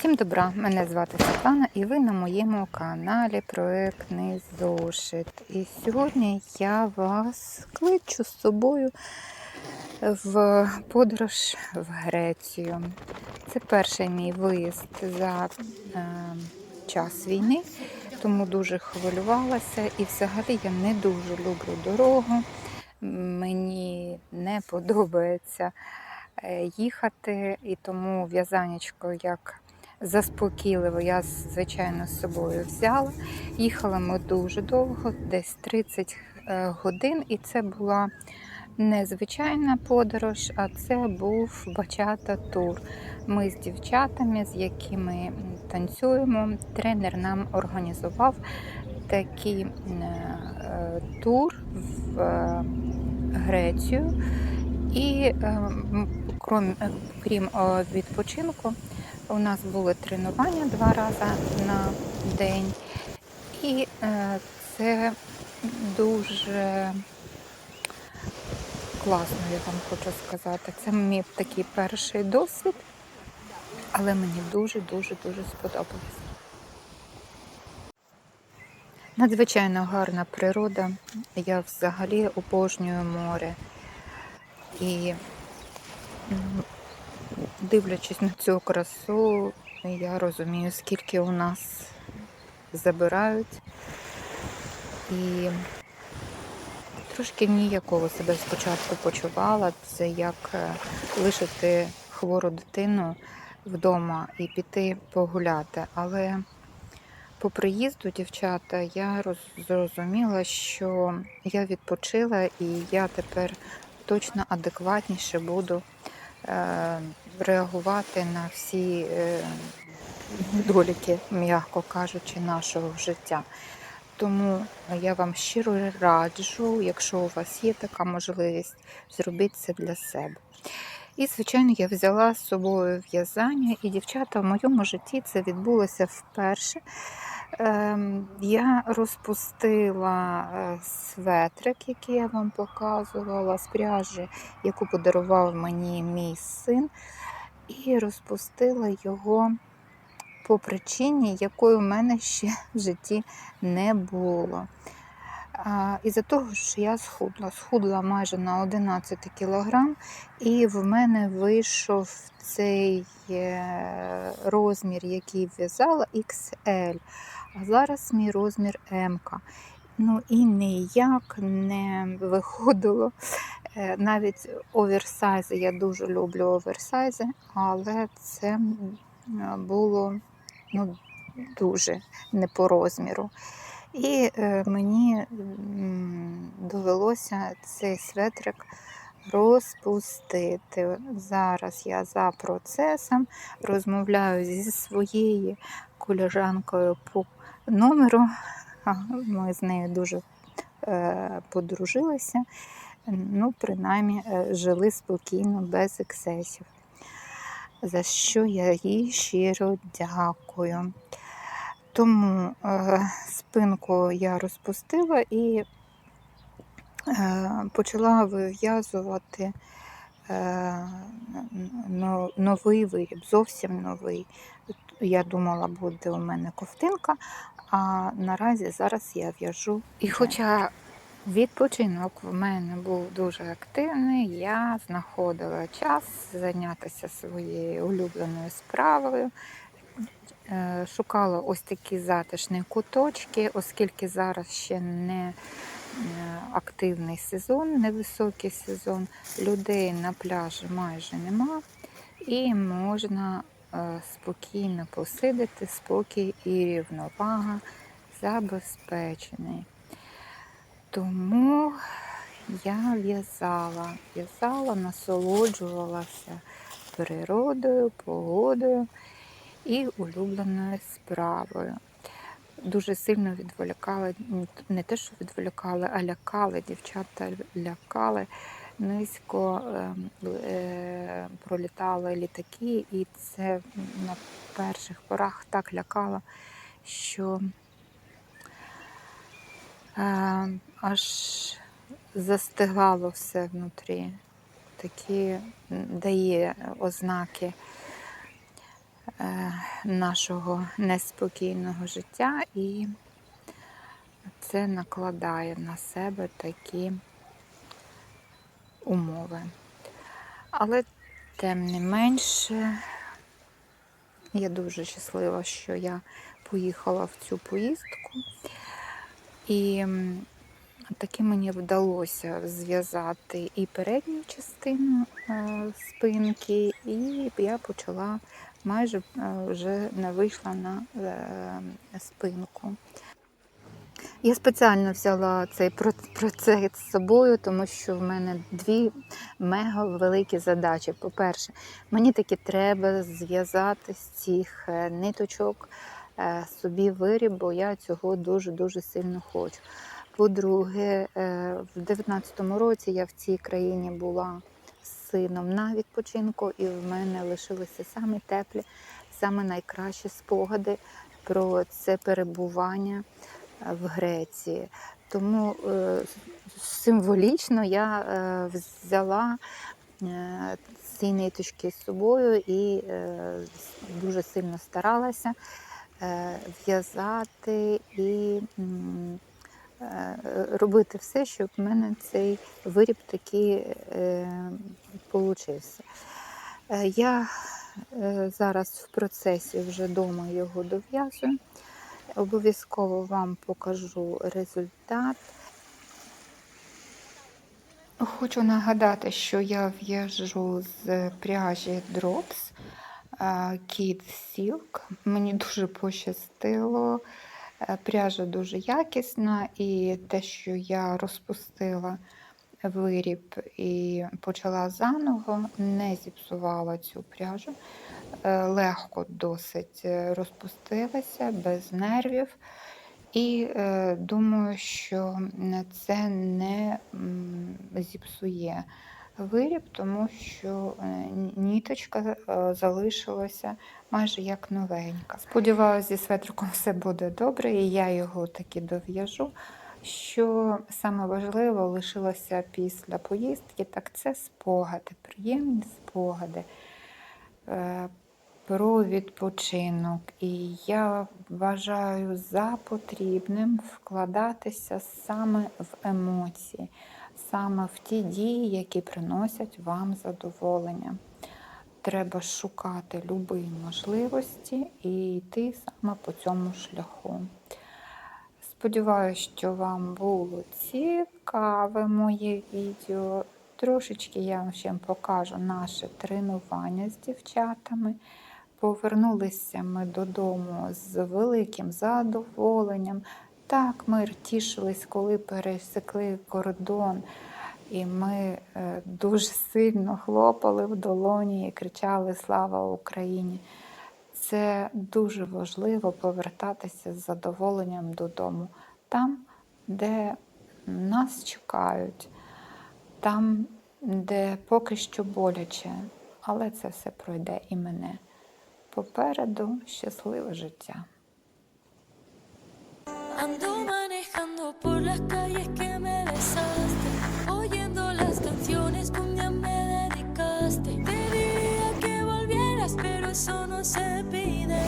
Всім добра! Мене звати Світлана і ви на моєму каналі Проектний Зошит. І сьогодні я вас кличу з собою в подорож в Грецію. Це перший мій виїзд за е, час війни, тому дуже хвилювалася. І взагалі я не дуже люблю дорогу. Мені не подобається е, їхати, і тому в'язанечко як заспокійливо я, звичайно, з собою взяла. Їхали ми дуже довго, десь 30 е, годин, і це була не звичайна подорож, а це був бачата тур. Ми з дівчатами, з якими танцюємо, тренер нам організував такий е, тур в е, Грецію. І крім, крім відпочинку, у нас були тренування два рази на день. І е, це дуже класно, я вам хочу сказати. Це мій такий перший досвід, але мені дуже-дуже дуже сподобалось. Надзвичайно гарна природа. Я взагалі обожнюю море. І дивлячись на цю красу, я розумію, скільки у нас забирають. І трошки ніяково себе спочатку почувала. Це як е, лишити хвору дитину вдома і піти погуляти. Але по приїзду, дівчата, я зрозуміла, що я відпочила і я тепер точно адекватніше буду е, реагувати на всі недоліки, м'яко кажучи, нашого життя. Тому я вам щиро раджу, якщо у вас є така можливість, зробіть це для себе. І, звичайно, я взяла з собою в'язання, і дівчата в моєму житті це відбулося вперше. Ем, Я розпустила е, светрик, який я вам показувала, з пряжі, яку подарував мені мій син, і розпустила його по причині, якої в мене ще в житті не було. Із-за того, що я схудла, схудла майже на 11 кілограм, і в мене вийшов цей е, розмір, який в'язала XL. А зараз мій розмір М. Ну і ніяк не виходило. Е, Навіть оверсайзи, я дуже люблю оверсайзи, але це було ну, дуже не по розміру. І е, мені довелося цей светрик розпустити. Зараз я за процесом розмовляю зі своєю колежанкою по номеру. Ми з нею дуже е, подружилися. Ну, принаймні, е, жили спокійно, без ексцесів. За що я їй щиро дякую. Тому е, спинку я розпустила і е, почала вив'язувати е, но- новий виріб, зовсім новий. Я думала, буде у мене ковтинка, а наразі зараз я в'яжу. І хоча відпочинок в мене був дуже активний, я знаходила час зайнятися своєю улюбленою справою. Е, Шукала ось такі затишні куточки, оскільки зараз ще не е, активний сезон, невисокий сезон, людей на пляжі майже нема, і можна е, спокійно посидити, спокій і рівновага забезпечений. Тому я в'язала, в'язала, насолоджувалася природою, погодою і улюбленою справою. Дуже сильно відволікали, не те, що відволікали, а лякали. Дівчата лякали. Низько е, е, пролітали літаки, і це на перших порах так лякало, що аж застигало все внутрі. Такі дає ознаки е, нашого неспокійного життя, і це накладає на себе такі умови. Але тим не менше, я дуже щаслива, що я поїхала в цю поїздку. І таки мені вдалося зв'язати і передню частину е, спинки, і я почала майже е, вже не вийшла на е, спинку. Я спеціально взяла цей процес з собою, тому що в мене дві мега великі задачі. По-перше, мені таки треба зв'язати з цих ниточок собі виріб, бо я цього дуже-дуже сильно хочу. По-друге, е, в 19-му році я в цій країні була з сином на відпочинку, і в мене лишилися самі теплі, саме найкращі спогади про це перебування е, в Греції. Тому е, символічно я е, взяла е, ці ниточки з собою і е, дуже сильно старалася е, в'язати і е, робити все, щоб в мене цей виріб такий е. Е, Я е, зараз в процесі вже вдома його дов'язую. Обов'язково вам покажу результат. Хочу нагадати, що я в'яжу з пряжі Drops Kid Silk. Мені дуже пощастило. Е, Пряжа дуже якісна, і те, що я розпустила виріб і почала заново, не зіпсувала цю пряжу. Е, Легко досить е, розпустилася, без нервів. І е, думаю, що це не зіпсує виріб, тому що е, ніточка е, залишилася майже як новенька. Сподіваюся, зі светриком все буде добре, і я його таки дов'яжу. Що саме важливо лишилося після поїздки, так це спогади, приємні спогади е, про відпочинок. І я вважаю за потрібним вкладатися саме в емоції, саме в ті дії, які приносять вам задоволення. Треба шукати любі можливості і йти саме по цьому шляху. Сподіваюся, що вам було цікаве моє відео. Трошечки я вам ще покажу наше тренування з дівчатами. Повернулися ми додому з великим задоволенням. Так, ми тішились, коли пересекли кордон, і ми е, дуже сильно хлопали в долоні і кричали Слава Україні! Це дуже важливо повертатися з задоволенням додому, там, де нас чекають, там, де поки що боляче, але це все пройде і мене. Попереду щасливе життя. Por las calles que me besaste, oyendo las canciones que un día me dedicaste. Te diría que volvieras, pero eso no se pide.